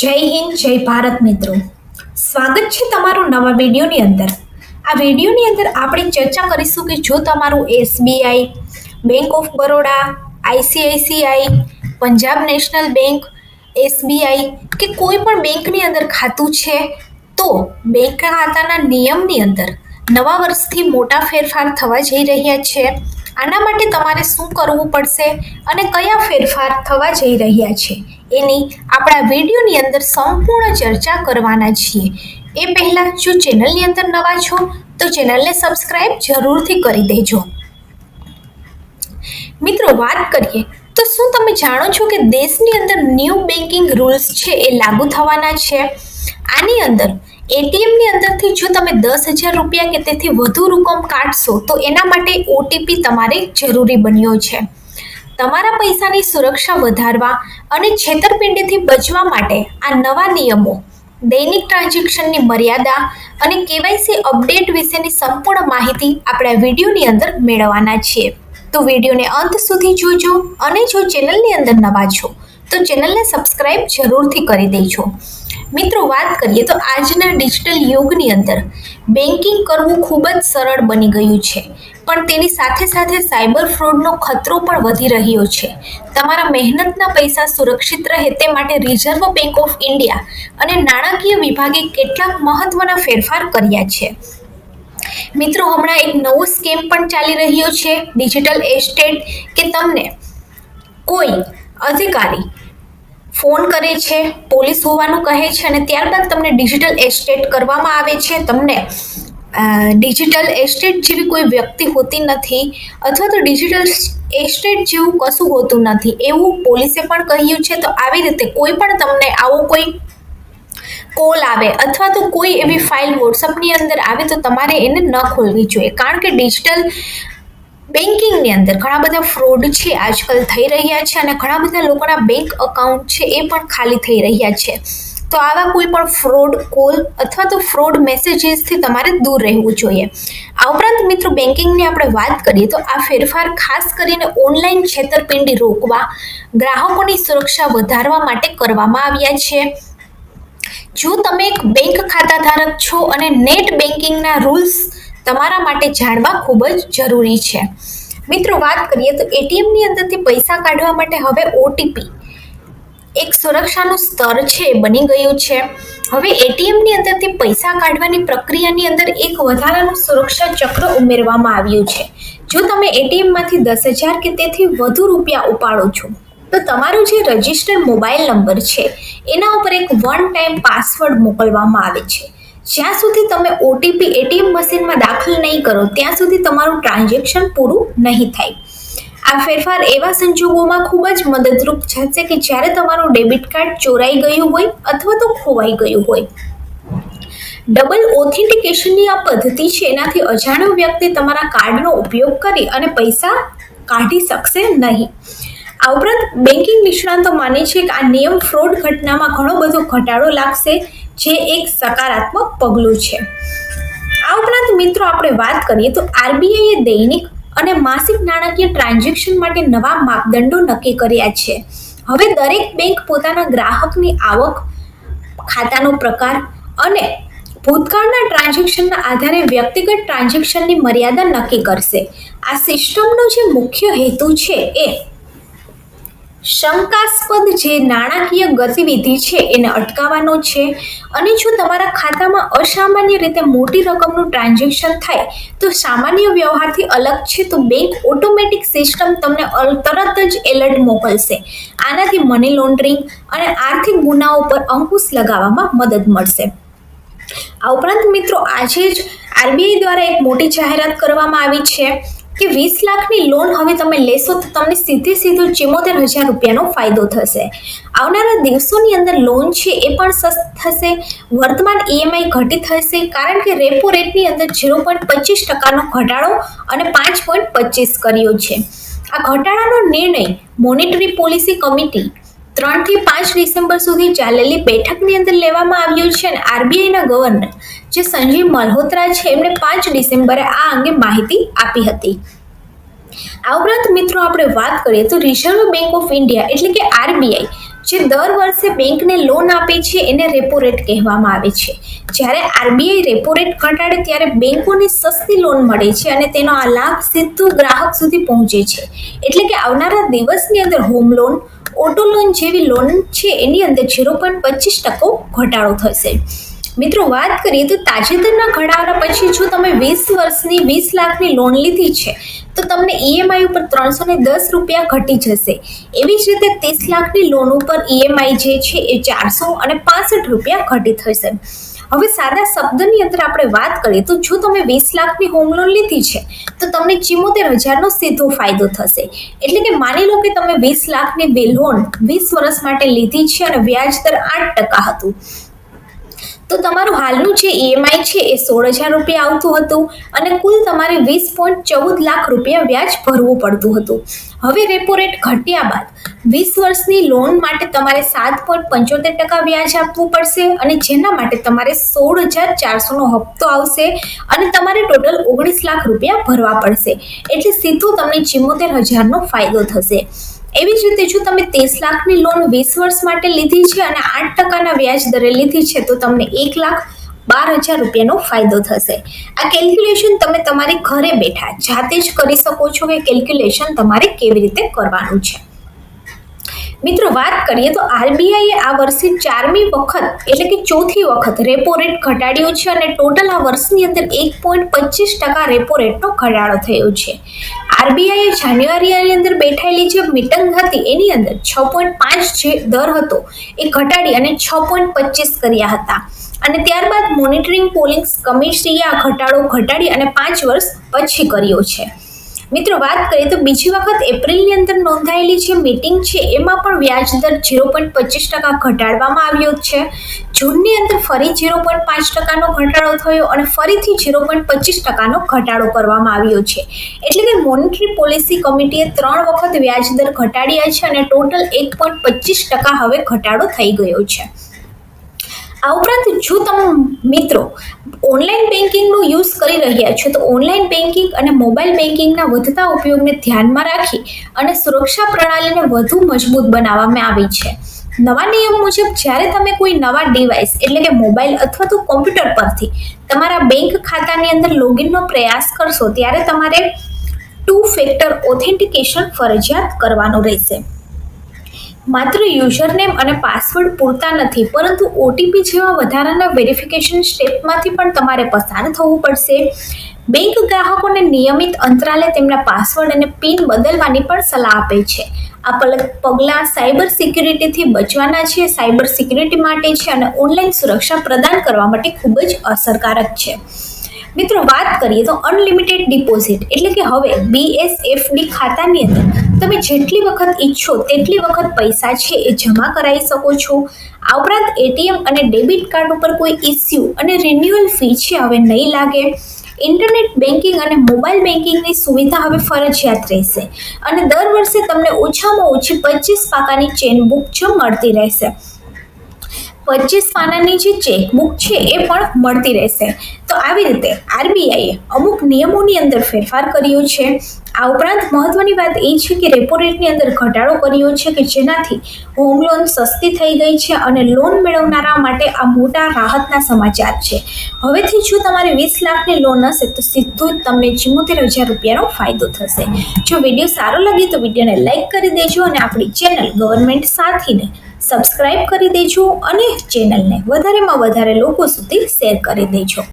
જય હિન્દ, જય ભારત મિત્રો. સ્વાગત છે તમારું નવા વિડીયોની અંદર. આ વિડીયોની અંદર આપણે ચર્ચા કરીશું કે જો તમારું SBI bank of Baroda ICICI, Punjab national bank, SBI કે કોઈ પણ બેંકની અંદર ખાતું છે, તો બેંક ખાતાના નિયમની અંદર નવા વર્ષથી મોટા ફેરફાર થવા જઈ રહ્યા છે. આના માટે તમારે શું કરવું પડશે અને કયા ફેરફાર થવા જઈ રહ્યા છે? એની આપણા વિડીયોની અંદર સંપૂર્ણ ચર્ચા કરવાના છીએ. એ પહેલાં જો ચેનલની અંદર નવા છો, તો ચેનલને સબસ્ક્રાઈબ જરૂરથી કરી દેજો. મિત્રો, વાત કરીએ, તો શું તમે જાણો છો કે દેશની અંદર ન્યૂ બેન્કિંગ રૂલ્સ છે એ લાગુ થવાના છે? આની અંદર, એટીએમની અંદરથી જો તમે દસ હજાર રૂપિયા કે તેથી વધુ રકમ કાઢશો, તો એના માટે ઓટીપી તમારે જરૂરી બન્યો છે. તમારા પૈસાની સુરક્ષા વધારવા અને છેતરપિંડીથી બચવા માટે આ નવા નિયમો, દૈનિક ટ્રાન્ઝેક્શનની મર્યાદા અને કેવાયસી અપડેટ વિશેની સંપૂર્ણ માહિતી આપણે આ વિડીયોની અંદર મેળવવાના છીએ. તો વિડીયોને અંત સુધી જોજો અને જો ચેનલની અંદર નવા છો, તો ચેનલને સબસ્ક્રાઇબ જરૂરથી કરી દેજો. મિત્રો, વાત કરીએ તો આજના ડિજિટલ યુગની અંદર બેન્કિંગ કરવું ખૂબ જ સરળ બની ગયું છે. પણ તેની સાથે સાથે સાયબર ફ્રોડનો ખતરો પણ વધી રહ્યો છે. તમારા મહેનતના પૈસા સુરક્ષિત રહે તે માટે રિઝર્વ બેંક ઓફ ઇન્ડિયા અને નાણાકીય વિભાગે કેટલાક મહત્વના ફેરફાર કર્યા છે. મિત્રો, હમણાં એક નવો સ્કેમ પણ ચાલી રહ્યો છે. ડિજિટલ એસ્ટેટ કે તમને કોઈ અધિકારી ફોન કરે છે, પોલીસ હોવાનું કહે છે અને ત્યારબાદ તમને ડિજિટલ એસ્ટેટ કરવામાં આવે છે. તમને ડિજિટલ એસ્ટેટ જેવી કોઈ વ્યક્તિ હોતી નથી અથવા તો ડિજિટલ એસ્ટેટ જેવું કશું હોતું નથી. એવું પોલીસે પણ કહ્યું છે. તો આવી રીતે કોઈ પણ તમને આવો કોઈ કોલ આવે અથવા તો કોઈ એવી ફાઇલ વોટ્સઅપની અંદર આવે તો તમારે એને ન ખોલવી જોઈએ. કારણ કે ડિજિટલ બેન્કિંગની અંદર ઘણા બધા ફ્રોડ છે, આજકાલ થઈ રહ્યા છે અને ઘણા બધા લોકોના બેંક અકાઉન્ટ છે એ પણ ખાલી થઈ રહ્યા છે. તો આવા કોઈ પણ ફ્રોડ કોલ અથવા તો ફ્રોડ મેસેજીસથી તમારે દૂર રહેવું જોઈએ. આ ઉપરાંત મિત્રો બેન્કિંગની આપણે વાત કરીએ તો આ ફેરફાર ખાસ કરીને ઓનલાઈન છેતરપિંડી રોકવા, ગ્રાહકોની સુરક્ષા વધારવા માટે કરવામાં આવ્યા છે. જો તમે એક બેંક ખાતા ધારક છો અને નેટ બેન્કિંગના રૂલ્સ તમારા માટે જાણવા ખૂબ જ જરૂરી છે. મિત્રો, વાત કરીએ તો એટીએમની અંદરથી પૈસા કાઢવા માટે હવે ઓટીપી એક સુરક્ષાનું સ્તર છે બની ગયું છે. હવે એટીએમની અંદરથી પૈસા કાઢવાની પ્રક્રિયાની અંદર એક વધારાનું સુરક્ષા ચક્ર ઉમેરવામાં આવ્યું છે. જો તમે એટીએમમાંથી દસ હજાર કે તેથી વધુ રૂપિયા ઉપાડો છો, તો તમારો જે રજિસ્ટર્ડ મોબાઈલ નંબર છે, એના ઉપર એક વન ટાઈમ પાસવર્ડ મોકલવામાં આવે છે. જ્યાં સુધી તમે ઓટીપી એટીએમ મશીનમાં દાખલ નહીં કરો, ત્યાં સુધી તમારું ટ્રાન્ઝેક્શન પૂરું નહીં થાય. આ ફેરફાર એવા સંજોગોમાં ખૂબ જ મદદરૂપ થશે કે જ્યારે તમારું ડેબિટ કાર્ડ ચોરાઈ ગયું હોય અથવા તો ખોવાઈ ગયું હોય. ડબલ ઓથેન્ટિકેશનની આ પદ્ધતિ છે, એનાથી અજાણ્યો વ્યક્તિ તમારા કાર્ડનો ઉપયોગ કરી અને પૈસા કાઢી શકશે નહીં. આ ઉપરાંત બેન્કિંગ નિષ્ણાંતો માને છે કે આ નિયમ ફ્રોડ ઘટનામાં ઘણો બધો ઘટાડો લાગશે, જે એક સકારાત્મક પગલું છે. આ ઉપરાંત મિત્રો આપણે વાત કરીએ તો આરબીઆઈએ દૈનિક અને માસિક નાણાકીય ટ્રાન્ઝેક્શન માટે નવા માપદંડો નક્કી કર્યા છે. હવે દરેક બેંક પોતાના ગ્રાહકની આવક, ખાતાનો પ્રકાર અને ભૂતકાળના ટ્રાન્ઝેક્શનના આધારે વ્યક્તિગત ટ્રાન્ઝેક્શનની મર્યાદા નક્કી કરશે. આ સિસ્ટમનો જે મુખ્ય હેતુ છે એ શંકાસ્પદ જે નાણાકીય ગતિવિધિ છે એને અટકાવવાનો છે. અને જો તમારા ખાતામાં અસામાન્ય રીતે મોટી રકમનું ટ્રાન્ઝેક્શન થાય, તો સામાન્ય વ્યવહારથી અલગ છે, તો બેંક ઓટોમેટિક સિસ્ટમ તમને તરત જ એલર્ટ મોકલશે. આનાથી મની લોન્ડરિંગ અને આર્થિક ગુનાઓ પર અંકુશ લગાવવામાં મદદ મળશે. આ ઉપરાંત મિત્રો, આજે જ આરબીઆઈ દ્વારા એક મોટી જાહેરાત કરવામાં આવી છે. કે વીસ લાખની લોન હવે તમે લેશો તો તમને સીધે સીધો ચિમોતેર હજાર રૂપિયાનો ફાયદો થશે. આવનારા દિવસોની અંદર લોન છે એ પણ સસ્ત થશે, વર્તમાન ઈએમઆઈ ઘટી થશે, કારણ કે રેપો રેટની અંદર ઝીરો પોઈન્ટ પચીસ ટકાનો ઘટાડો અને પાંચ પોઈન્ટ પચીસ કર્યો છે. આ ઘટાડાનો નિર્ણય મોનેટરી પોલિસી કમિટી ત્રણથી પાંચ ડિસેમ્બર સુધી ચાલેલી બેઠકની અંદર લેવામાં આવ્યું છે અને આરબીઆઈના ગવર્નર જે સંજીવ મલ્હોત્રા છે, એમણે પાંચ ડિસેમ્બરે આ અંગે માહિતી આપી હતી. આ ઉપરાંત મિત્રો આપણે વાત કરીએ તો રિઝર્વ બેંક ઓફ ઇન્ડિયા એટલે કે આરબીઆઈ, જે દર વર્ષે બેંકને લોન આપે છે, એને રેપો રેટ કહેવામાં આવે છે. જ્યારે આરબીઆઈ રેપો રેટ ઘટાડે ત્યારે બેંકોને સસ્તી લોન મળે છે અને તેનો આ લાભ સીધો ગ્રાહક સુધી પહોંચે છે. એટલે કે આવનારા દિવસની અંદર હોમ લોન ઓટો લોન જેવી લોન છે, એની અંદર ઝીરો પોઈન્ટ પચીસ ટકો ઘટાડો થશે. મિત્રો, વાત કરીએ તો તાજેતરના ઘટાડા પછી જો તમે વીસ વર્ષની, વીસ લાખની લોન લીધી છે, તો તમને ઈએમઆઈ ઉપર ત્રણસો ને દસ રૂપિયા ઘટી જશે. એવી જ રીતે ત્રીસ લાખની લોન ઉપર ઈએમઆઈ જે છે, એ ચારસો અને પાસઠ રૂપિયા ઘટી થશે. હવે સાદા શબ્દની અંદર આપણે વાત કરીએ તો જો તમે વીસ લાખની હોમ લોન લીધી છે, તો તમને ચિમોતેર હજારનો સીધો ફાયદો થશે. એટલે કે માની લો કે તમે વીસ લાખની બે લોન વીસ વર્ષ માટે લીધી છે અને વ્યાજ દર આઠ ટકા હતું. તો તમારું હાલનું જે ઈએમઆઈ છે એ સોળ હજાર રૂપિયા આવતું હતું અને કુલ તમારે વીસ પોઈન્ટ ચૌદ લાખ રૂપિયા વ્યાજ ભરવું પડતું હતું. હવે રેપો રેટ ઘટ્યા બાદ વીસ વર્ષની લોન માટે તમારે સાત પોઈન્ટ પંચોતેર ટકા વ્યાજ આપવું પડશે અને જેના માટે તમારે સોળ હજાર ચારસોનો હપ્તો આવશે અને તમારે ટોટલ ઓગણીસ લાખ રૂપિયા ભરવા પડશે. એટલે સીધું તમને ચિમોતેર હજારનો ફાયદો થશે. એવી જ રીતે જો તમે ત્રીસ લાખની લોન વીસ વર્ષ માટે લીધી છે અને આઠ ટકાના વ્યાજ દરે લીધી છે, તો તમને એક લાખ બાર હજાર રૂપિયાનો ફાયદો થશે. આ કેલ્ક્યુલેશન તમે તમારી ઘરે બેઠા જાતે જ કરી શકો છો કે કેલ્ક્યુલેશન તમારે કેવી રીતે કરવાનું છે. મિત્રો વાત કરીએ તો આરબીઆઈએ આ વર્ષે ચારમી વખત એટલે કે ચોથી વખત રેપો રેટ ઘટાડ્યો છે અને ટોટલ આ વર્ષની અંદર એક પોઈન્ટ પચીસ ટકા રેપો રેટનો ઘટાડો થયો છે. આરબીઆઈએ જાન્યુઆરીની અંદર બેઠેલી જે મીટિંગ હતી એની અંદર છ પોઈન્ટ પાંચ જે દર હતો એ ઘટાડી અને છ પોઈન્ટ પચીસ કર્યા હતા. અને ત્યારબાદ મોનિટરિંગ પોલિંગ કમિટીએ આ ઘટાડો ઘટાડી અને પાંચ વર્ષ પછી કર્યો છે. મિત્રો, વાત કરીએ તો બીજી વખત એપ્રિલની અંદર નોંધાયેલી જે મીટિંગ છે, એમાં પણ વ્યાજ દર ઝીરો પોઈન્ટ પચીસ ટકા ઘટાડવામાં આવ્યો છે. જૂનની અંદર ફરી ઝીરો પોઈન્ટ પાંચ ટકાનો ઘટાડો થયો અને ફરીથી ઝીરો પોઈન્ટ પચીસ ટકાનો ઘટાડો કરવામાં આવ્યો છે. એટલે કે મોનિટરી પોલિસી કમિટીએ ત્રણ વખત વ્યાજ દર ઘટાડ્યા છે અને ટોટલ એક પોઈન્ટ પચીસ ટકા હવે ઘટાડો થઈ ગયો છે. આ ઉપરાંત જો તમે મિત્રો ઓનલાઈન બેન્કિંગનો યુઝ કરી રહ્યા છો, તો ઓનલાઈન બેન્કિંગ અને મોબાઈલ બેન્કિંગના વધતા ઉપયોગને ધ્યાનમાં રાખી અને સુરક્ષા પ્રણાલીને વધુ મજબૂત બનાવવામાં આવી છે. નવા નિયમ મુજબ, જ્યારે તમે કોઈ નવા ડિવાઇસ એટલે કે મોબાઈલ અથવા તો કોમ્પ્યુટર પરથી તમારા બેંક ખાતાની અંદર લોગિનનો પ્રયાસ કરશો, ત્યારે તમારે ટુ ફેક્ટર ઓથેન્ટિકેશન ફરજિયાત કરવાનું રહેશે. માત્ર યુઝરનેમ અને પાસવર્ડ પૂરતા નથી, પરંતુ ઓટીપી જેવા વધારાના વેરિફિકેશન સ્ટેપમાંથી પણ તમારે પસાર થવું પડશે. બેંક ગ્રાહકોને નિયમિત અંતરાલે તેમના પાસવર્ડ અને પિન બદલવાની પણ સલાહ આપે છે. આ પગલાં સાયબર સિક્યુરિટીથી બચવાના છે, સાયબર સિક્યુરિટી માટે છે અને ઓનલાઈન સુરક્ષા પ્રદાન કરવા માટે ખૂબ જ અસરકારક છે. મિત્રો વાત કરીએ તો અનલિમિટેડ ડિપોઝિટ એટલે કે હવે બીએસએફડી ખાતાની અંદર તમે જેટલી વખત ઈચ્છો તેટલી વખત પૈસા છે એ જમા કરાવી શકો છો. આ ઉપરાંત એટીએમ અને ડેબિટ કાર્ડ ઉપર કોઈ ઇસ્યુ અને રિન્યુઅલ ફી છે હવે નહીં લાગે. ઇન્ટરનેટ બેન્કિંગ અને મોબાઈલ બેન્કિંગની સુવિધા હવે ફરજિયાત રહેશે અને દર વર્ષે તમને ઓછામાં ઓછી પચીસ પાકાની ચેન બુક જ મળતી રહેશે. પચીસ પાનાની જે ચેકબુક છે એ પણ મળતી રહેશે. તો આવી રીતે આરબીઆઈએ અમુક નિયમોની અંદર ફેરફાર કર્યો છે. આ ઉપરાંત મહત્વની વાત એ છે કે રેપો રેટની અંદર ઘટાડો કર્યો છે કે જેનાથી હોમ લોન સસ્તી થઈ ગઈ છે અને લોન મેળવનારા માટે આ મોટા રાહતના સમાચાર છે. હવેથી જો તમારે વીસ લાખની લોન હશે તો સીધું જ તમને ચુમ્મોતેર હજાર રૂપિયાનો ફાયદો થશે. જો વીડિયો સારો લાગે તો વિડીયોને લાઇક કરી દેજો અને આપણી ચેનલ ગવર્મેન્ટ સાથીને સબસ્ક્રાઇબ કરી દેજો અને ચેનલને વધારેમાં વધારે લોકો સુધી શેર કરી દેજો.